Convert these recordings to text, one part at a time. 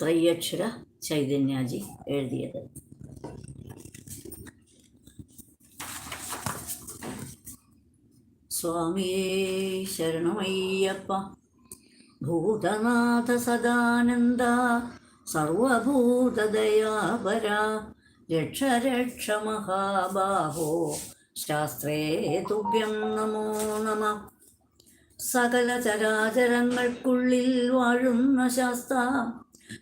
ത്രയ്യക്ഷര ചൈതന്യാജി എഴുതിയത്. സ്വാമിയേ ശരണമയ്യപ്പ ഭൂതനാഥ സദാനന്ദ സർവഭൂതദയാപര രക്ഷ രക്ഷ മഹാബാഹോ ശാസ്ത്രേ തുഭ്യം നമോ നമ. സകല ചരാചരങ്ങൾക്കുള്ളിൽ വാഴുന്ന ശാസ്ത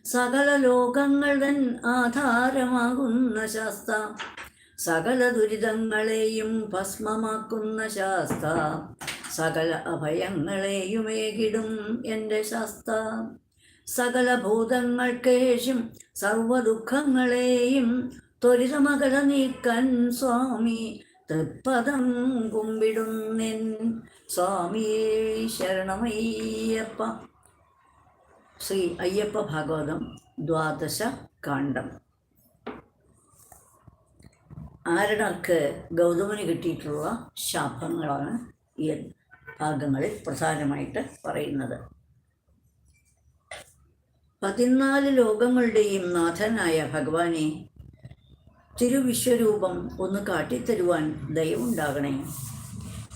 സകല ലോകങ്ങൾ തൻ ആധാരമാകുന്ന ശാസ്ത സകല ദുരിതങ്ങളെയും ഭസ്മമാക്കുന്ന ശാസ്ത സകല അഭയങ്ങളെയും ഏകിടും എന്റെ ശാസ്ത സകല ഭൂതങ്ങൾക്കേശും സർവദുഃഖങ്ങളെയും ത്വരിതമകല നീക്കാൻ സ്വാമി തൃപ്പദം കുമ്പിടുന്നെൻ. സ്വാമിയേ ശരണമയ്യപ്പ. ശ്രീ അയ്യപ്പ ഭാഗവതം ദ്വാദശ കാണ്ഡം. ആരണർക്ക് ഗൗതമന് കിട്ടിയിട്ടുള്ള ശാപങ്ങളാണ് ഈ ഭാഗങ്ങളിൽ പ്രധാനമായിട്ട് പറയുന്നത്. പതിനാല് ലോകങ്ങളുടെയും നാഥനായ ഭഗവാനെ തിരുവിശ്വരൂപം ഒന്ന് കാട്ടിത്തരുവാൻ ദയവുണ്ടാകണേ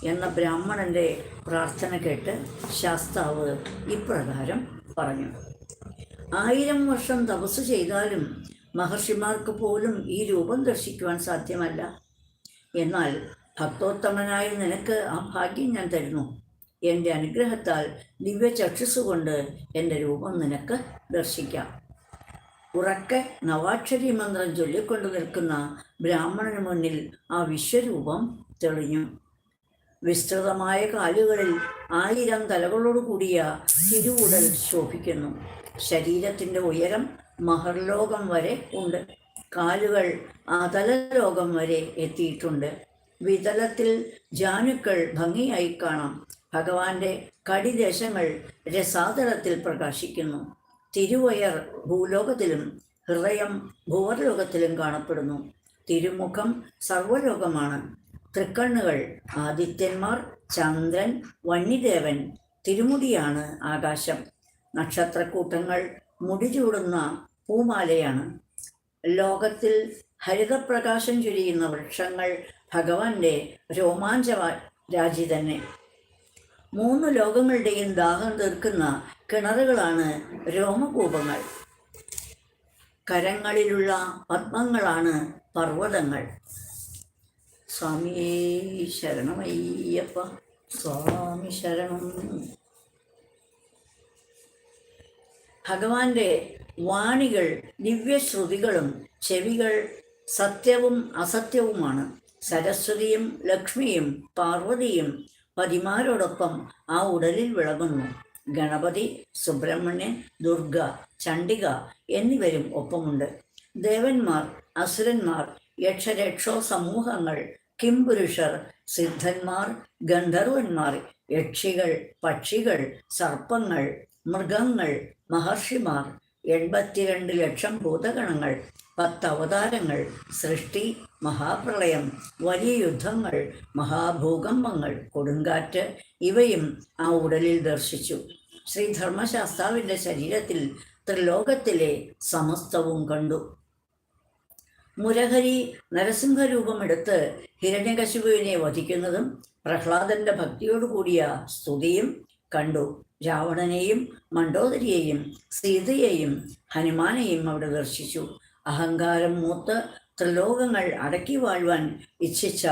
എന്ന ബ്രാഹ്മണന്റെ പ്രാർത്ഥന കേട്ട് ശാസ്താവ് ഇപ്രകാരം പറഞ്ഞു ആയിരം വർഷം തപസ് ചെയ്താലും മഹർഷിമാർക്ക് പോലും ഈ രൂപം ദർശിക്കുവാൻ സാധ്യമല്ല. എന്നാൽ ഭക്തോത്തമനായ നിനക്ക് ആ ഭാഗ്യം ഞാൻ തരുന്നു. എന്റെ അനുഗ്രഹത്താൽ ദിവ്യ ചക്ഷുസുകൊണ്ട് എന്റെ രൂപം നിനക്ക് ദർശിക്കാം. ഉറക്കെ നവാക്ഷരി മന്ത്രം ചൊല്ലിക്കൊണ്ടു നിൽക്കുന്ന ബ്രാഹ്മണന് മുന്നിൽ ആ വിശ്വരൂപം തെളിഞ്ഞു. വിസ്തൃതമായ കാലുകളിൽ ആയിരം തലകളോട് കൂടിയ തിരുവുടൽ ശോഭിക്കുന്നു. ശരീരത്തിന്റെ ഉയരം മഹർലോകം വരെ ഉണ്ട്. കാലുകൾ അതലലോകം വരെ എത്തിയിട്ടുണ്ട്. വിതലത്തിൽ ജാനുക്കൾ ഭംഗിയായി കാണാം. ഭഗവാന്റെ കടിദേശങ്ങൾ രസാതലത്തിൽ പ്രകാശിക്കുന്നു. തിരുവയർ ഭൂലോകത്തിലും ഹൃദയം ഭൂവർലോകത്തിലും കാണപ്പെടുന്നു. തിരുമുഖം സർവലോകമാണ് തൃക്കണ്ണുകൾ ആദിത്യന്മാർ ചന്ദ്രൻ വണ്ണിദേവൻ തിരുമുടിയാണ് ആകാശം. നക്ഷത്രക്കൂട്ടങ്ങൾ മുടിചൂടുന്ന പൂമാലയാണ്. ലോകത്തിൽ ഹരിതപ്രകാശം ചൊരിയുന്ന വൃക്ഷങ്ങൾ ഭഗവാന്റെ രോമാഞ്ച രാജി തന്നെ. മൂന്ന് ലോകങ്ങളുടെയും ദാഹം തീർക്കുന്ന കിണറുകളാണ് രോമകൂപങ്ങൾ. കരങ്ങളിലുള്ള പത്മങ്ങളാണ് പർവതങ്ങൾ. സ്വാമിയേ ശരണമയ്യപ്പ സ്വാമി ശരണം. ഭഗവാന്റെ വാണികൾ ദിവ്യശ്രുതികളും ചെവികൾ സത്യവും അസത്യവുമാണ്. സരസ്വതിയും ലക്ഷ്മിയും പാർവതിയും പതിമാരോടൊപ്പം ആ ഉടലിൽ വിളങ്ങുന്നു. ഗണപതി സുബ്രഹ്മണ്യൻ ദുർഗ ചണ്ഡിക എന്നിവരും ഒപ്പമുണ്ട്. ദേവന്മാർ അസുരന്മാർ യക്ഷരക്ഷോ സമൂഹങ്ങൾ കിംപുരുഷർ സിദ്ധന്മാർ ഗന്ധർവന്മാർ യക്ഷികൾ പക്ഷികൾ സർപ്പങ്ങൾ മൃഗങ്ങൾ മഹർഷിമാർ എൺപത്തിരണ്ട് ലക്ഷം ഭൂതഗണങ്ങൾ പത്ത് അവതാരങ്ങൾ സൃഷ്ടി മഹാപ്രളയം വലിയ യുദ്ധങ്ങൾ മഹാഭൂകമ്പങ്ങൾ കൊടുങ്കാറ്റ് ഇവയും ആ ഉടലിൽ ദർശിച്ചു. ശ്രീ ധർമ്മശാസ്താവിന്റെ ശരീരത്തിൽ ത്രിലോകത്തിലെ സമസ്തവും കണ്ടു. മുരഹരി നരസിംഹരൂപമെടുത്ത് ഹിരണ്യകശിപുവിനെ വധിക്കുന്നതും പ്രഹ്ലാദന്റെ ഭക്തിയോടുകൂടിയ സ്തുതിയും കണ്ടു. രാവണനെയും മണ്ഡോദരിയെയും സീതയെയും ഹനുമാനെയും അവിടെ ദർശിച്ചു. അഹങ്കാരം മൂത്ത് ത്രിലോകങ്ങൾ അടക്കി വാഴുവാൻ ഇച്ഛിച്ച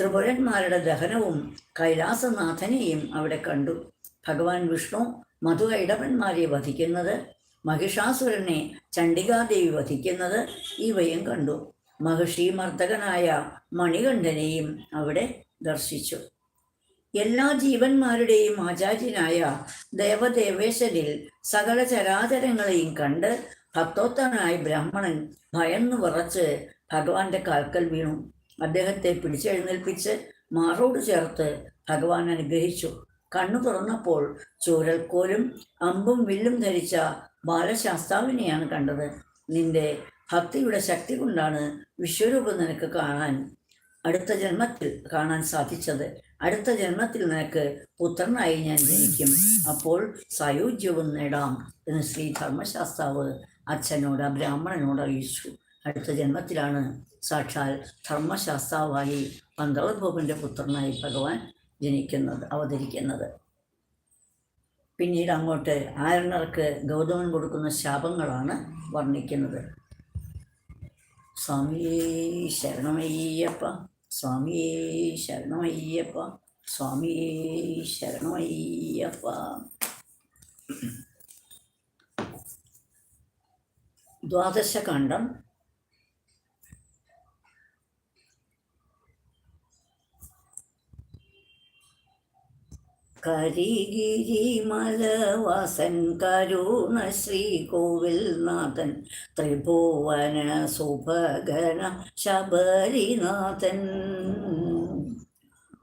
ത്രിപുരന്മാരുടെ ദഹനവും കൈലാസനാഥനെയും അവിടെ കണ്ടു. ഭഗവാൻ വിഷ്ണു മധുകൈടവന്മാരെ വധിക്കുന്നത് മഹിഷാസുരനെ ചണ്ഡികാദേവി വധിക്കുന്നത് ഇവയും കണ്ടു. മഹർഷി മർദ്ദകനായ മണികണ്ഠനെയും അവിടെ ദർശിച്ചു. എല്ലാ ജീവന്മാരുടെയും ആചാര്യനായ ദേവദേവേശ്വരിൽ സകല ചരാചരങ്ങളെയും കണ്ട് ഭക്തോത്തനായ ബ്രാഹ്മണൻ ഭയന്നു വിറച്ച് ഭഗവാന്റെ കാൽക്കൽ വീണു. അദ്ദേഹത്തെ പിടിച്ചെഴുന്നേൽപ്പിച്ച് മാറോട് ചേർത്ത് ഭഗവാൻ അനുഗ്രഹിച്ചു. കണ്ണു തുറന്നപ്പോൾ ചൂരൽക്കോലും അമ്പും വില്ലും ധരിച്ച ബാലശാസ്താവിനെയാണ് കണ്ടത്. നിന്റെ ഭക്തിയുടെ ശക്തി കൊണ്ടാണ് വിശ്വരൂപം നിനക്ക് കാണാൻ അടുത്ത ജന്മത്തിൽ കാണാൻ സാധിച്ചത്. അടുത്ത ജന്മത്തിൽ നിനക്ക് പുത്രനായി ഞാൻ ജനിക്കും. അപ്പോൾ സായുജ്യവും നേടാം എന്ന് ശ്രീ ധർമ്മശാസ്താവ് അച്ഛനോട് ബ്രാഹ്മണനോട് അറിയിച്ചു. അടുത്ത ജന്മത്തിലാണ് സാക്ഷാൽ ധർമ്മശാസ്താവായി പന്തളഭൂപന്റെ പുത്രനായി ഭഗവാൻ ജനിക്കുന്നത് അവതരിക്കുന്നത്. പിന്നീട് അങ്ങോട്ട് ആരണർക്ക് ഗൗതമൻ കൊടുക്കുന്ന ശാപങ്ങളാണ് വർണിക്കുന്നത്. സ്വാമിയേ ശരണമയ്യപ്പ സ്വാമിയേ ശരണമയ്യപ്പ സ്വാമിയേ ശരണമയ്യപ്പ. ദ്വാദശകാന്ഡം കരിഗിരിമലവാസൻ കരുണ ശ്രീ കോവിൽനാഥൻ ത്രിഭുവന സുഭഗന ശബരിനാഥൻ.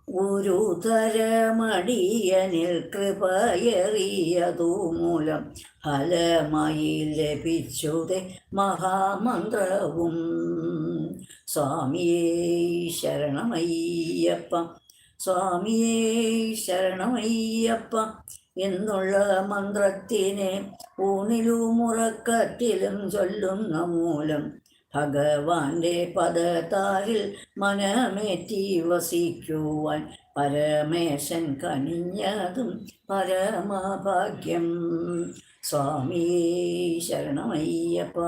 ഗുരുതരമടിയനിൽ കൃപയറിയതു മൂലം ഫലമായി ലഭിച്ചുതേ മഹാമന്ത്രവും. സ്വാമിയേ ശരണമയ്യപ്പ സ്വാമിയേ ശരണമയ്യപ്പ എന്നുള്ള മന്ത്രത്തിനെ ഊണിലും ഉറക്കത്തിലും ചൊല്ലുന്ന മൂലം ഭഗവാന്റെ പദത്താരിൽ മനമേറ്റി വസിക്കുവാൻ പരമേശൻ കനിഞ്ഞതും പരമഭാഗ്യം. സ്വാമിയേ ശരണമയ്യപ്പ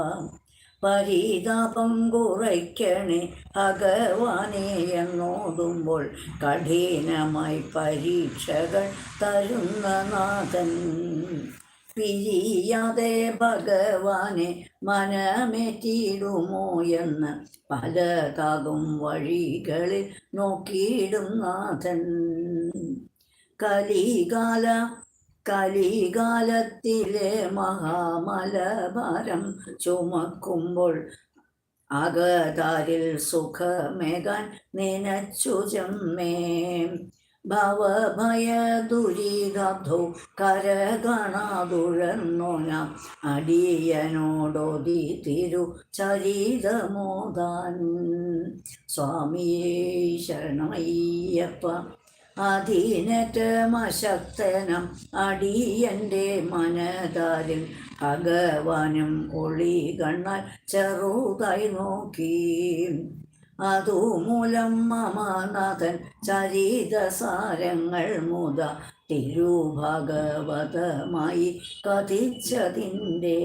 പരിതാപം കുറയ്ക്കണേ ഭഗവാനെ എന്നോടുമ്പോൾ കഠിനമായി പരീക്ഷകൾ തരുന്ന നാഥൻ. പിരിയാതെ ഭഗവാനെ മനമേറ്റിയിടുമോ എന്ന് പലതാകും വഴികളിൽ നോക്കിയിടും നാഥൻ. കലികാല കലികാലത്തിലെ മഹാമലഭാരം ചുമക്കുമ്പോൾ അകതാരിൽ സുഖമേകാൻ നനച്ചു ചെമ്മേ. ഭവഭയ ദുരിതോ കരകണാതുഴന്നോന അടിയനോടോതി തിരു ചരിതമോദാൻ സ്വാമിയേ ശരണമയ്യപ്പ അധീനറ്റമശക്തനം അടിയന്റെ മനതാരിൽ ഭഗവാനും ഒളി കണ്ണാൽ ചെറുതായി നോക്കി. അതുമൂലം മമനാഥൻ ചരിതസാരങ്ങൾ മുത തിരുഭഗവതമായി കഥിച്ചതിന്റെ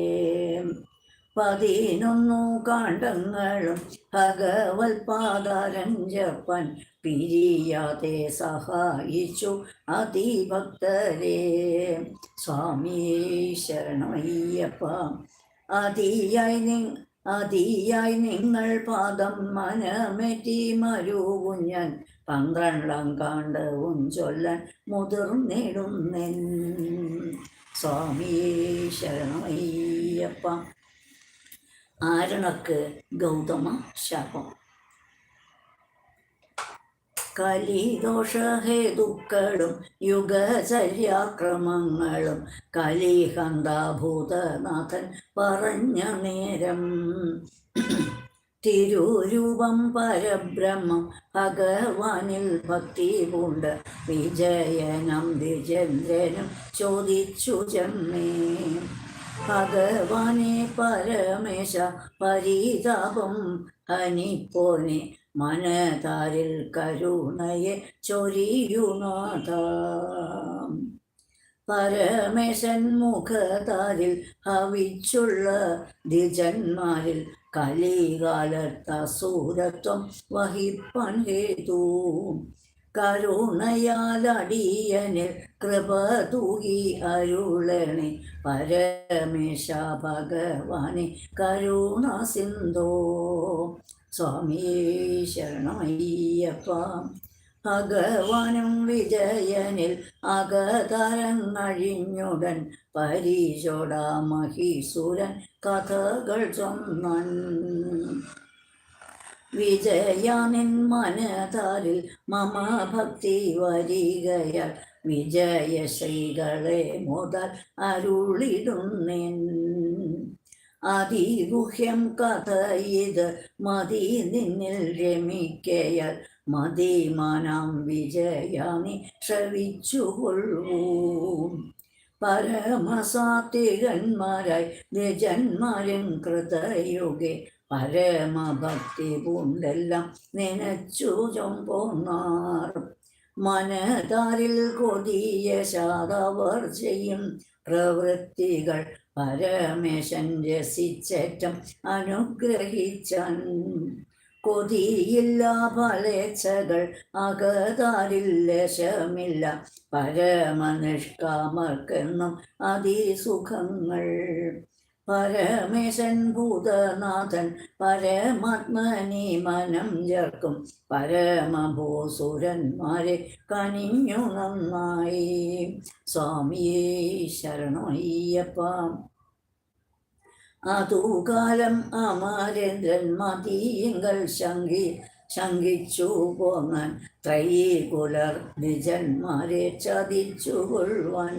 പതിനൊന്നു കാണ്ഡങ്ങളും ഭഗവത് പാദരഞ്ജപ്പൻ പിരിയാതെ സഹായിച്ചു അതിഭക്തരെ. സ്വാമി ശരണമയ്യപ്പ അതിയായി നി അതിയായി നിങ്ങൾ പാദം മനമെറ്റി മരുകുഞ്ഞൻ പന്ത്രണ്ടാം കാണ്ടവും ചൊല്ലാൻ മുതിർന്നിടുന്നെൻ സ്വാമി ശരണമയ്യപ്പ. ആരണക്ക് ഗൗതമ ശാപം. കലിദോഷഹേതുക്കളും യുഗചര്യാക്രമങ്ങളും. കലിഹന്താഭൂതനാഥൻ പറഞ്ഞ നേരം തിരുരൂപം പരബ്രഹ്മം ഭഗവാനിൽ ഭക്തി പൂണ്ട്. വിജയനം വിജേന്ദ്രനും ചോദിച്ചു ചെമ്മേ ഭഗവാനെ പരമേശ പരിതാപം ഹനിപ്പോനെ മനതാരിൽ കരുണയെ ചൊരിയുനാഥ പരമേശൻ മുഖതാരിൽ ഹവിച്ചുള്ള ദ്വിജന്മാരിൽ കലികാലത്ത സൂരത്വം വഹിപ്പൺ ഹേതു. കരുണയാലടിയനിൽ കൃപ തൂകി അരുളണി പരമേശ ഭഗവാനെ കരുണ സിന്ധോ. സ്വാമിയേ ശരണമയ്യപ്പ. ഭഗവാനും വിജയനിൽ അകതരങ്ങഴിഞ്ഞുടൻ പരീശോട മഹീസുരൻ കഥകൾ ചൊന്നൻ. വിജയാനിൻ മനതാരിൽ മമ ഭക്തി വരികയാൽ വിജയശ്രീകളെ മുതൽ അരുളിടുന്നെൻ. അതിഗുഹ്യം കഥ ഇത് മതി നിന്നിൽ രമിക്കയാൽ മതിമാനാം വിജയാനി ശ്രവിച്ചുകൊള്ളൂ. പരമസാത്വികന്മാരായി ദ്വിജന്മാരും കൃതയുഗെ പരമഭക്തി പൂണ്ടെല്ലാം നനച്ചു ചൊമ്പോന്നാർ. മനതാരിൽ കൊതിയ ശാതവർ ചെയ്യും പ്രവൃത്തികൾ പരമേശൻ രസിച്ചേറ്റം അനുഗ്രഹിച്ചൻ. കൊതിയില്ല ഫലേച്ഛകൾ അകതാരിൽ ലേശമില്ല. പരമനിഷ്കാമർക്കെന്നും അതിസുഖങ്ങൾ. പരമേശൻ ഭൂതനാഥൻ പരമാത്മനി മനം ചേർക്കും. പരമഭൂസുരന്മാരെ കനിഞ്ഞു നന്നായി. സ്വാമിയേ ശരണയ്യപ്പ അതുകാലം അമരേന്ദ്രൻ മതിയങ്ങൾ ശങ്കി ശങ്കിച്ചു പോങ്ങാൻ ത്രയീകുലർ നിജന്മാരെ ചതിച്ചു കൊള്ളുവാൻ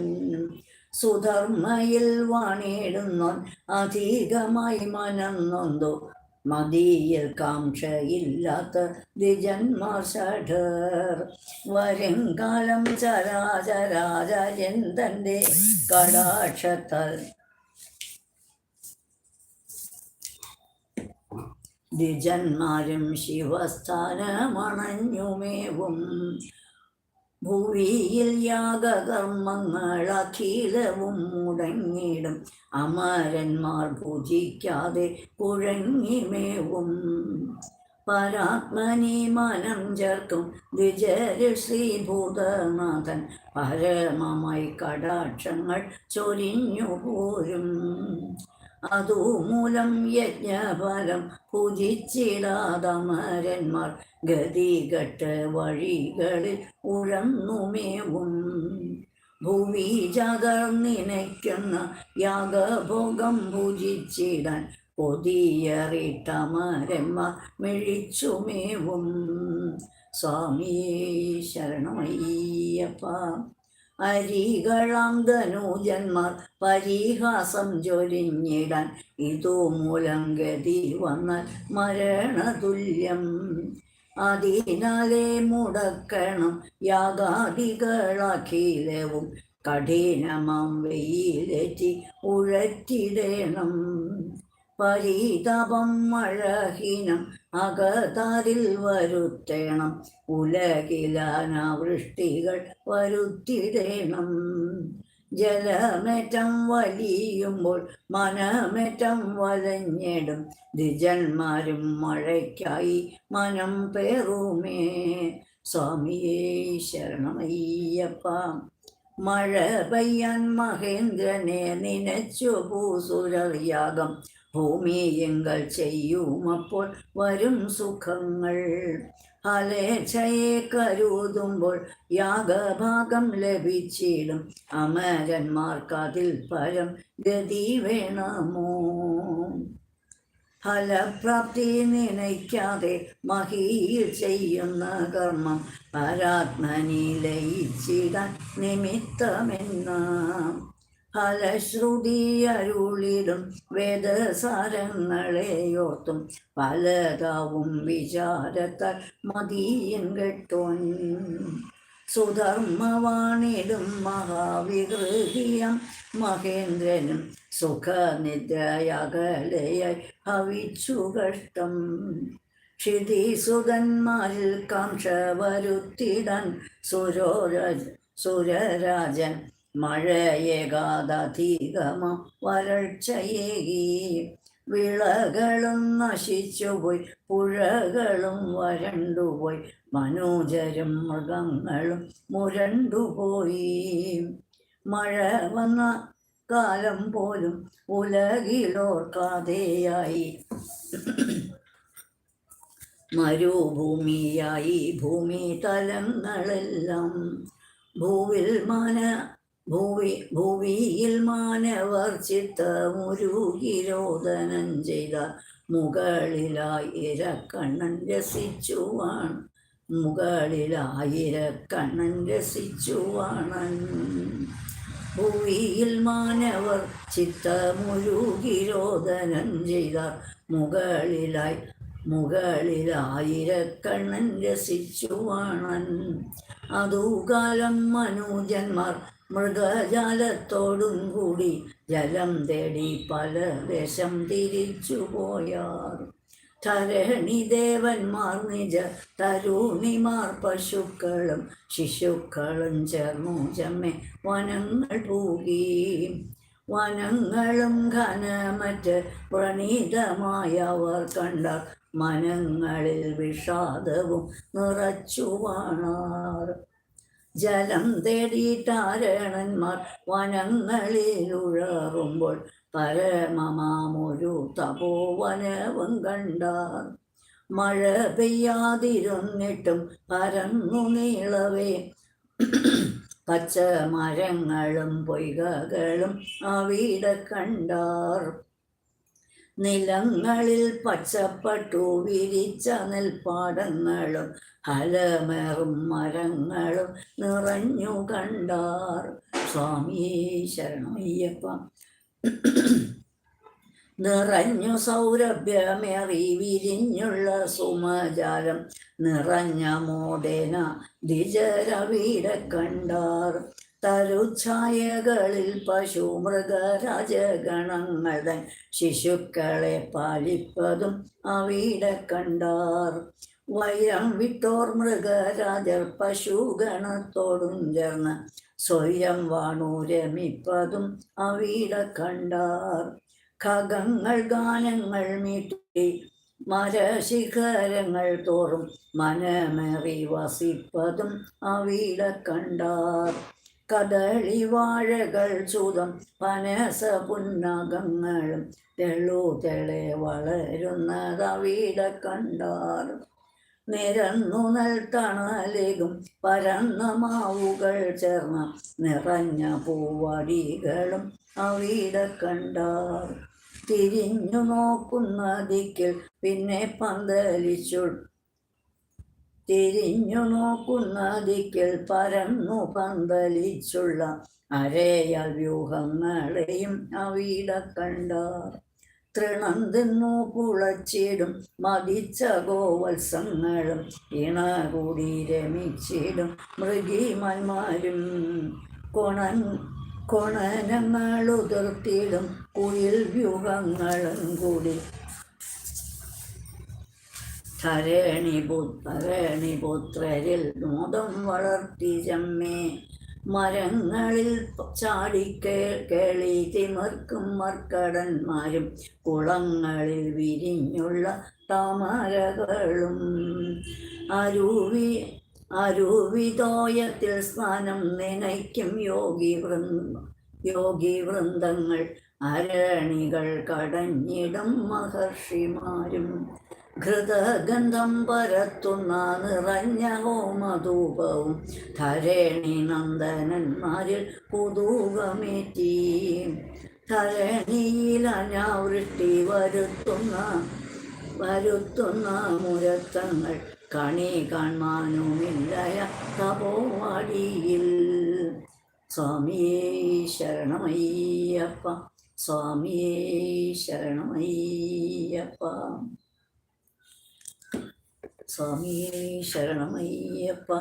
സുധർമ്മയിൽ വാണിടുന്നോൻ അധികമായി മനന്നൊന്തു. നൊന്തു മതിയിൽ കാംക്ഷയില്ലാത്ത ദ്വിജന്മാർ ഷഠർ. വരുംകാലം ചരാചരാചാര്യൻ തന്റെ കടാക്ഷത്താൽ. ദ്വിജന്മാരും ശിവസ്ഥാനമണഞ്ഞുമേവും. ഭൂവിയിൽ യാഗകർമ്മങ്ങൾ അഖിലവും മുടങ്ങിടും അമരന്മാർ പൂജിക്കാതെ കുഴങ്ങിമേവും പരാത്മനി മനം ചേർക്കും ദ്വിജര് ശ്രീഭൂതനാഥൻ. പരമമായി കടാക്ഷങ്ങൾ ചൊരിഞ്ഞു പോരും. അതുമൂലം യജ്ഞഫലം പൂജിച്ചിടാതമരന്മാർ ഗതികെട്ട് വഴികളിൽ ഉഴന്നുമേവും. ഭൂവി ജകർന്നിനയ്ക്കുന്ന യാഗഭോഗം പൂജിച്ചിടാൻ കൊതിയറിട്ടമരന്മാർ മെഴിച്ചുമേവും. സ്വാമിയേ ശരണമയ്യപ്പ. അരികളാം ധനൂജന്മാർ പരിഹാസം ചൊരിഞ്ഞിടാൻ ഇതു മൂലം ഗതി വന്നാൽ മരണതുല്യം. അതിനാലെ മുടക്കണം യാഗാദികളഖിലവും. കഠിനമാം വെയിലേറ്റി ഉഴറ്റിടേണം. പരിതാപം മഴഹീനം അകതാരിൽ വരുത്തേണം. ഉലകിലാനാവൃഷ്ടികൾ വരുത്തിടേണം. ജലമേറ്റം വലിയുമ്പോൾ മനമേറ്റം വലഞ്ഞിടും. ദ്വിജന്മാരും മഴയ്ക്കായി മനം പേറുമേ. സ്വാമിയേ ശരണമയ്യപ്പ മഴ പെയ്യാൻ മഹേന്ദ്രനെ നനച്ചു ഭൂസുരയാഗം ഭൂമിയെങ്കൽ ചെയ്യും അപ്പോൾ വരും സുഖങ്ങൾ. അലേച്ചയെ കരുതുമ്പോൾ യാഗഭാഗം ലഭിച്ചിടും. അമരന്മാർക്കതിൽ പരം ഗതി വേണമോ? ഫലപ്രാപ്തി നനയ്ക്കാതെ മഹിയിൽ ചെയ്യുന്ന കർമ്മം പരാത്മനി ലയിച്ചിടാൻ നിമിത്തമെന്ന. ഫലശ്രുതി അരുളിടും വേദസാരങ്ങളെയോർത്തും പലതാവും വിചാരത്താൽ മതിയൻ കെട്ടോൻ. സുധർമ്മവാണിടും മഹാവികൃതിയം മഹേന്ദ്രനും സുഖനിദ്രയകലയായി ഭവിച്ചു കഷ്ടം. ക്ഷിതിസുതന്മാരിൽ കാംക്ഷ വരുത്തിടാൻ സുരോരജ സുരരാജൻ മഴയേകാതധികമം വരൾച്ചയേകി വിളകളും നശിച്ചുപോയി പുഴകളും വരണ്ടുപോയി മനോജരും മൃഗങ്ങളും മുരണ്ടുപോയി. മഴ വന്ന കാലം പോലും ഉലകിലോർക്കാതെയായി. മരുഭൂമിയായി ഭൂമി തലങ്ങളെല്ലാം ഭൂവിൽ മാന ഭൂവി ഭൂവിയിൽ മാനവർ ചിത്ത ചിത്തമുരുകിരോധനം ചെയ്ത മുകളിലായിരക്കണ്ണൻ രസിച്ചുവാൺ മുകളിലായിരക്കണ്ണൻ രസിച്ചുവാണൻ. ഭൂവിയിൽ മാനവർ ചിത്ത ചിത്തമുരുകിരോധനം ചെയ്ത മുകളിലായി മുകളിലായിരക്കണ്ണൻ രസിച്ചുവാണൻ. അതുകാലം മനുജന്മാർ മൃഗജാലത്തോടും കൂടി ജലം തേടി പല ദേശം തിരിച്ചു പോയാർ. ധരണി ദേവന്മാർ നിജ തരൂണിമാർ പശുക്കളും ശിശുക്കളും ചേർന്നു ചമ്മെ വനങ്ങൾ പൂകി. വനങ്ങളും ഘനമറ്റ് പ്രണീതമായവർ കണ്ട മനങ്ങളിൽ വിഷാദവും നിറച്ചു വാണാർ. ജലം തേടിയിട്ടാരണന്മാർ വനങ്ങളിൽ ഉഴറുമ്പോൾ പരമമാമൊരു തപോവനവും കണ്ടാർ. മഴ പെയ്യാതിരുന്നിട്ടും പരന്നു നീളവേ. പച്ച മരങ്ങളും പൊയ്കകളും അവിടെ കണ്ടാർ നിലങ്ങളിൽ പച്ചപ്പട്ടു വിരിച്ച നെൽപ്പാടങ്ങളും ഹലമേറും മരങ്ങളും നിറഞ്ഞു കണ്ടാർ. സ്വാമി ശരണയ്യപ്പ നിറഞ്ഞു സൗരഭ്യമേറി വിരിഞ്ഞുള്ള സുമജാലം നിറഞ്ഞ മോടേന ദ്വിജരവീട കണ്ടാർ. തരുഛായകളിൽ പശു മൃഗരാജഗണങ്ങൾ തൻ ശിശുക്കളെ പാലിപ്പതും അവിടെ കണ്ടാർ. വൈരം വിട്ടോർ മൃഗരാജർ പശുഗണത്തോടും ചേർന്ന് സ്വയം വാണു രമിപ്പതും അവിടെ കണ്ടാർ. ഖഗങ്ങൾ ഗാനങ്ങൾ മീട്ടി മരശിഖരങ്ങൾ തോറും മനമേറി വസിപ്പതും അവിടെ കണ്ടാർ. കദളി വാഴകൾ ചൂതം പനസ പുന്നകങ്ങളും തെളു തെളെ വളരുന്നതവിടെ കണ്ടാർ നിരന്നു നൽത്തണലേകും പരന്ന മാവുകൾ ചേർന്ന നിറഞ്ഞ പൂവടികളും അവിടെ കണ്ടാർ തിരിഞ്ഞു നോക്കുന്ന ദിക്കിൽ പിന്നെ പന്തലിച്ചു തിരിഞ്ഞു നോക്കുന്ന ദിക്കിൽ പരന്നു പന്തലിച്ചുള്ള അരേയൽ വ്യൂഹങ്ങളെയും അവിട കണ്ടാർ. തൃണം തിന്നു കുളച്ചിടും മതിച്ച ഗോവത്സങ്ങളും ഇണ കൂടി രമിച്ചിടും മൃഗീമന്മാരും കൊണൻ കൊണനങ്ങളുതിർത്തിടും കുയിൽ വ്യൂഹങ്ങളും കൂടി ധരണിപുത്രരിൽ മോദം വളർത്തി ജമ്മേ. മരങ്ങളിൽ ചാടിക്കേ കേളി തിമർക്കും മർക്കടന്മാരും കുളങ്ങളിൽ വിരിഞ്ഞുള്ള താമരകളും. അരുവി അരുവിതോയത്തിൽ സ്നാനം നനയ്ക്കും യോഗി വൃന്ദ യോഗി വൃന്ദങ്ങൾ. അരണികൾ കടഞ്ഞിടും മഹർഷിമാരും. ഘൃതഗന്ധം പരത്തുന്ന നിറഞ്ഞ ഹോമധൂപവും ധരണി നന്ദനന്മാരിൽ പുതൂകമേറ്റി. ധരണിയിൽ അനാവൃഷ്ടി വരുത്തുന്ന വരുത്തുന്ന മുരത്തങ്ങൾ കണി കാണാനുമില്ലയ തപോവാടിയിൽ. സ്വാമിയേ ശരണമയ്യപ്പ സ്വാമിയേ ശരണമയ്യപ്പ. സ്വാമിയേ ശരണമയ്യപ്പ.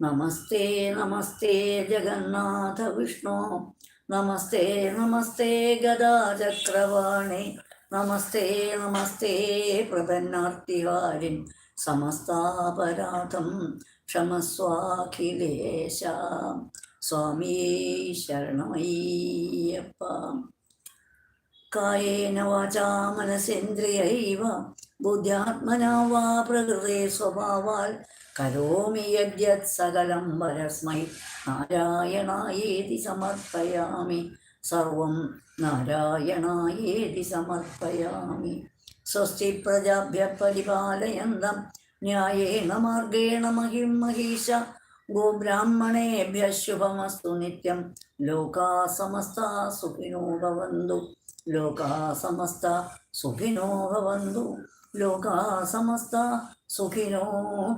നമസ്തേ നമസ്തേ ജഗന്നാഥ വിഷ്ണു. നമസ്തേ നമസ്തേ ഗദാചക്രവാണി. നമസ്തേ നമസ്തേ പ്രപന്നാർത്തിഹാരിൻ സമസ്താപരാധം ക്ഷമസ്വാഖിലേശ. സ്വാമിയേ ശരണമയ്യപ്പ. കായേന വാചാ മനസേന്ദ്രിയൈവ. ബുദ്ധ്യാത്മനാ വാ പ്രകൃതേ സ്വഭാവാൽ. കരോമി യദ്യത് സകലം പരസ്മൈ. നാരായണായേതി സമർപ്പയാമി. സർവം നാരായണായേതി സമർപ്പയാമി. സ്വസ്തി പ്രജാഭ്യ പരിപാലയന്തം. ന്യായേണ മാർഗേണ മഹിം മഹീശ. ഗോബ്രാഹ്മണേഭ്യ ശുഭമസ്തു നിത്യം. ലോകാ സമസ്ത സുഖിനോ ഭവന്തു. ലോകാ സമസ്ത സുഖിനോ ഭവന്തു. സുഖിനോ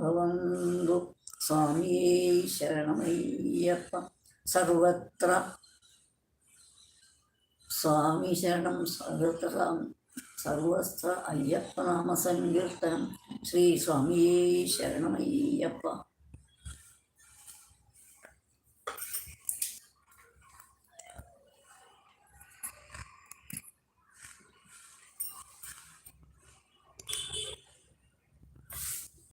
ഭവന്തു. സ്വാമിയേ ശരണമയ്യപ്പ. സർവത്ര. സ്വാമി ശരണം സർവത്ര. സർവസ്ത്ര അയ്യപ്പനാമസങ്കീർത്തനം ശ്രീ സ്വാമിയേ ശരണമയ്യപ്പ.